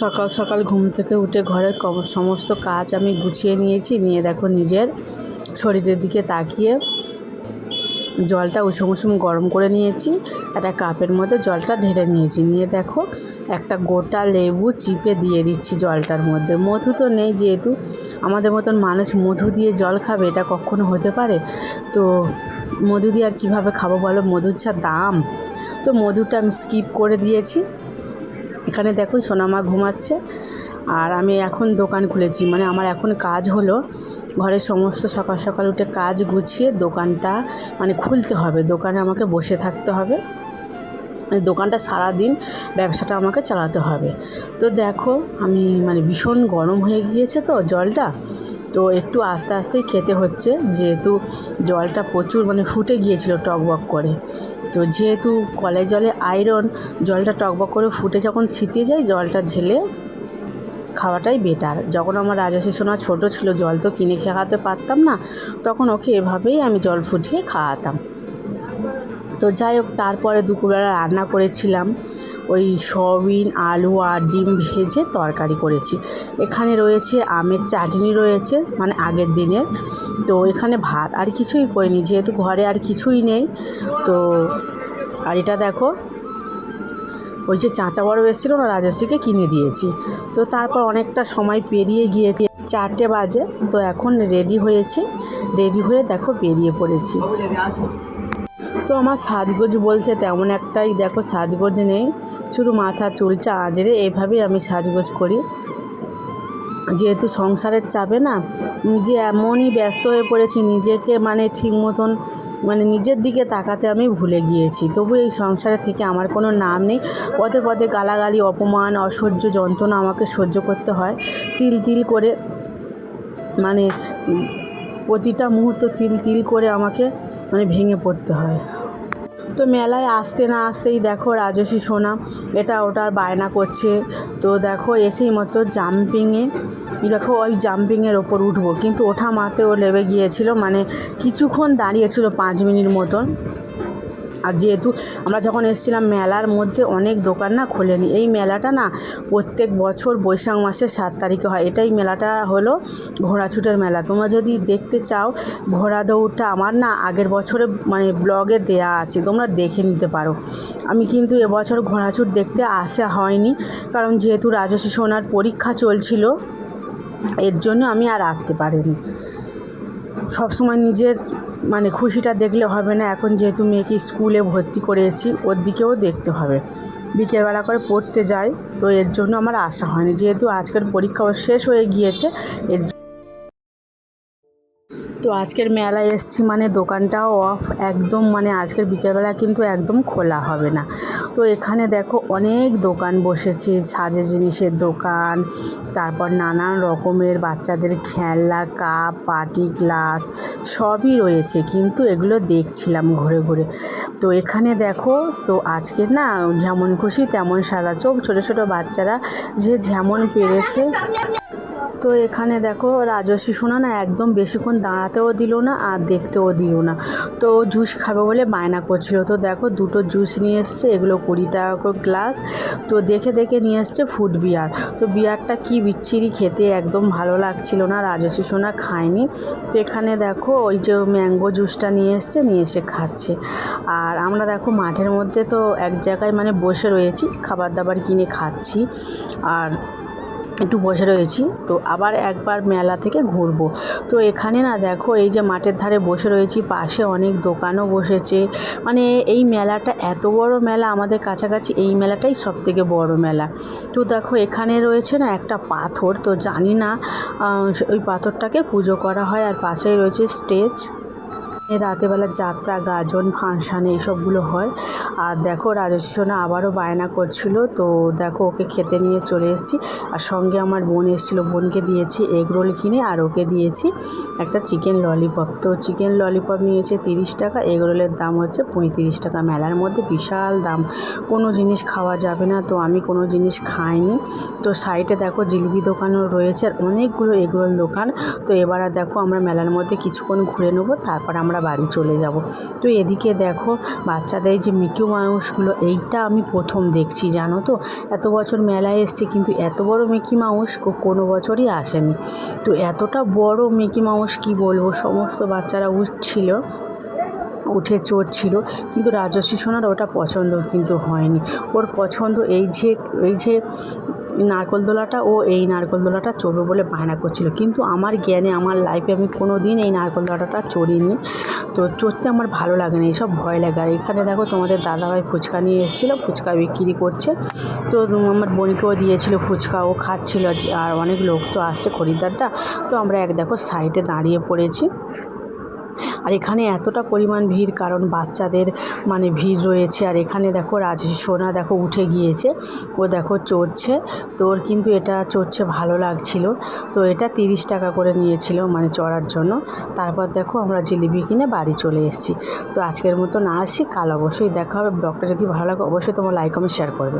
সকাল সকাল ঘুম থেকে উঠে ঘরের সমস্ত কাজ আমি গুছিয়ে নিয়েছি। নিয়ে দেখো নিজের শরীরের দিকে তাকিয়ে জলটা উষুম উষুম গরম করে নিয়েছি। একটা কাপের মধ্যে জলটা ঢেলে নিয়েছি। নিয়ে দেখো একটা গোটা লেবু চিপে দিয়ে দিচ্ছি জলটার মধ্যে। মধু তো নেই যেহেতু। আমাদের মতন মানুষ মধু দিয়ে জল খাবে, এটা কখনো হতে পারে? তো মধু দিয়ে আর কীভাবে খাব বলো? মধুর যা দাম। তো মধুটা আমি স্কিপ করে দিয়েছি। এখানে দেখুন সোনামা ঘুমাচ্ছে। আর আমি এখন দোকান খুলেছি। মানে আমার এখন কাজ হলো ঘরের সমস্ত সকাল সকাল উঠে কাজ গুছিয়ে দোকানটা মানে খুলতে হবে। দোকানে আমাকে বসে থাকতে হবে। মানে দোকানটা সারাদিন ব্যবসাটা আমাকে চালাতে হবে। তো দেখো, আমি মানে ভীষণ গরম হয়ে গিয়েছে তো জলটা। তো একটু আস্তে আস্তেই খেতে হচ্ছে। যেহেতু জলটা প্রচুর মানে ফুটে গিয়েছিল টকবক করে। তো যেহেতু কলের জলে আয়রন জলটা টকবক করে ফুটে যখন ছিটিয়ে যায়, জলটা ঢেলে খাওয়াটাই বেটার যখন আমার রাজস্বী সোনা ছোটো ছিল, জল তো কিনে খাওয়াতে পারতাম না, তখন ওকে এভাবেই আমি জল ফুটিয়ে খাওয়াতাম। তো যাই হোক, তারপরে দুপুরবেলা রান্না করেছিলাম। ওই সয়াবিন, আলু আর ডিম ভেজে তরকারি করেছি। এখানে রয়েছে আমের চাটনি রয়েছে মানে আগের দিনের। তো এখানে ভাত আর কিছুই করিনি, যেহেতু ঘরে আর কিছুই নেই, তো আর এটা দেখো, ওই যে চাঁচা বড় এসেছিল না রাজস্বীকে কিনে দিয়েছি। তো তারপর অনেকটা সময় পেরিয়ে গিয়েছে, চারটে বাজে। তো এখন রেডি হয়েছে, রেডি হয়ে দেখো বেরিয়ে পড়েছি। তো আমার সাজগোজ বলছে তেমন একটাই, দেখো সাজগোজ নেই, শুধু মাথা চুলটা আজরে এভাবেই আমি সাজগোজ করি। যেহেতু সংসারের চাপে না, নিজে এমনই ব্যস্ত হয়ে পড়েছি, নিজেকে মানে ঠিক মতন মানে নিজের দিকে তাকাতে আমি ভুলে গিয়েছি। তবু এই সংসারে থেকে আমার কোনো নাম নেই। পদে পদে গালাগালি, অপমান, অসহ্য যন্ত্রণা আমাকে সহ্য করতে হয়। তিল তিল করে মানে প্রতিটা মুহূর্ত তিল তিল করে আমাকে মানে ভেঙে পড়তে হয়। তো মেলায় আসতে না আসতেই দেখো রাজস্বী সোনা, এটা ওটার বায়না করছে। তো দেখো এসেই মতো জাম্পিংয়ে দেখো ওই জাম্পিংয়ের ওপর উঠবো। কিন্তু ওঠা মাতে ও লেবে গিয়েছিল মানে কিছুক্ষণ দাঁড়িয়েছিল পাঁচ মিনিট মতন। আর যেহেতু আমরা যখন এসেছিলাম, মেলার মধ্যে অনেক দোকান না খোলেনি। এই মেলাটা না প্রত্যেক বছর বৈশাখ মাসের সাত তারিখে হয়। এটাই মেলাটা হলো ঘোড়াছুটের মেলা। তোমরা যদি দেখতে চাও ঘোড়া দৌড়টা আমার না আগের বছরে মানে ব্লগে দেয়া আছে। তোমরা দেখে নিতে পারো। আমি কিন্তু এবছর ঘোড়াছুট দেখতে আসা হয়নি, কারণ যেহেতু রাজস্বী সোনার পরীক্ষা চলছিল, এর জন্য আমি আর আসতে পারিনি। সবসময় নিজের মানে খুশিটা দেখলে হবে না। এখন যেহেতু মেয়েকে স্কুলে ভর্তি করেছি, ওর দিকেও দেখতে হবে। বিকেলবেলা করে পড়তে যাই, তো এর জন্য আমার আশা হয়নি। যেহেতু আজকের পরীক্ষা শেষ হয়ে গিয়েছে, এর তো আজকের মেলায় এসছি মানে দোকানটাও অফ একদম মানে আজকের বিকেলবেলা কিন্তু একদম খোলা হবে না। তো এখানে দেখো অনেক দোকান বসেছে, সাজে জিনিসের দোকান, তারপর নানান রকমের বাচ্চাদের খেলনা, কাপ, পার্টি গ্লাস সবই রয়েছে, কিন্তু এগুলো দেখছিলাম ঘুরে ঘুরে। তো এখানে দেখো, তো আজকে না যেমন খুশি তেমন সাদা চোখ ছোটো ছোটো বাচ্চারা যে যেমন পেরেছে তো এখানে দেখো রাজস্বী সোনা না একদম বেশিক্ষণ দাঁড়াতেও দিল না আর দেখতেও দিল না। তো জুস খাবে বলে বায়না করছিল। তো দেখো দুটো জুস নিয়ে এসছে, এগুলো কুড়ি টাকা করে গ্লাস তো দেখে দেখে নিয়ে এসছে ফুড বিয়ার তো বিয়ারটা কি বিচ্ছিরি খেতে একদম ভালো লাগছিল না রাজস্বী সোনা খায়নি। তো এখানে দেখো ওই যে ম্যাঙ্গো জুসটা নিয়ে এসছে, নিয়ে এসে খাচ্ছে। আর আমরা দেখো মাঠের মধ্যে তো এক জায়গায় মানে বসে রয়েছি, খাবার দাবার কিনে খাচ্ছি। আর একটু বসে রয়েছি, তো আবার একবার মেলা থেকে ঘুরবো। তো এখানে না দেখো, এই যে মাঠের ধারে বসে রয়েছি, পাশে অনেক দোকানও বসেছে। মানে এই মেলাটা এত বড় মেলা, আমাদের কাছাকাছি এই মেলাটাই সব থেকে বড় মেলা। তো দেখো, এখানে রয়েছে না একটা পাথর, তো জানি না ওই পাথরটাকে পুজো করা হয়, আর পাশেই রয়েছে স্টেজ। রাতেবেলা যাত্রা, গাজন, ফাংশান এইসবগুলো হয়। আর দেখো রাজস্বী সোনা আবারও বায়না করছিল। তো দেখো, ওকে খেতে নিয়ে চলে এসেছি। আর সঙ্গে আমার বোন এসেছিল। বোনকে দিয়েছি এগ রোল কিনে আর ওকে দিয়েছি একটা চিকেন ললিপপ। তো চিকেন ললিপপ নিয়েছে তিরিশ টাকা, এগ রোলের দাম হচ্ছে পঁয়ত্রিশ টাকা। মেলার মধ্যে বিশাল দাম। কোনো জিনিস খাওয়া যাবে না। তো আমি কোনো জিনিস খাইনি। তো সাইডে দেখো, জিলিপি দোকানও রয়েছে আর অনেকগুলো এগরোল দোকান। তো এবার দেখো, আমরা মেলার মধ্যে কিছুক্ষণ ঘুরে নেব। তারপর আমরা আমরা বাড়ি চলে যাব। তো এদিকে দেখো বাচ্চাদের যে মিকি মাউসগুলো, এইটা আমি প্রথম দেখছি, জানো তো? এত বছর মেলায় এসেছি, কিন্তু এত বড় মিকি মাউস কোনো বছরই আসেনি। তো এতটা বড় মিকি মাউস, কি বলব? সমস্ত বাচ্চারা উঠছিল, উঠে চড়ছিল, কিন্তু রাজস্বী সোনার ওটা পছন্দ কিন্তু হয়নি। ওর পছন্দ এই যে এই যে নারকলদোলাটা ও এই নারকল দোলাটা চড়বে বলে বায়না করছিল। কিন্তু আমার জ্ঞানে, আমার লাইফে আমি কোনো দিন এই নারকল দোলাটা চড়িনি। তো চড়তে আমার ভালো লাগে না, এইসব ভয় লাগে। আর এখানে দেখো তোমাদের দাদাভাই ফুচকা নিয়ে এসেছিল, ফুচকা বিক্রি করছে। তো আমার বোনকেও দিয়েছিল ফুচকা, ও খাচ্ছিল। আর অনেক লোক তো আসছে খরিদ্দারটা তো আমরা এক দেখো সাইডে দাঁড়িয়ে পড়েছি। আর এখানে এতটা পরিমাণ ভিড়, কারণ বাচ্চাদের মানে ভিড় রয়েছে। আর এখানে দেখো রাজ সোনা দেখো উঠে গিয়েছে, ও দেখো চড়ছে। তো ওর কিন্তু এটা চড়ছে ভালো লাগছিল। তো এটা তিরিশ টাকা করে নিয়েছিল মানে চড়ার জন্য। তারপর দেখো আমরা জিলিপি কিনে বাড়ি চলে এসেছি। তো আজকের মতো না আসি, কাল অবশ্যই দেখা হবে। ব্লগটা যদি ভালো লাগে অবশ্যই তোমার লাইক কমেন্ট শেয়ার করবে।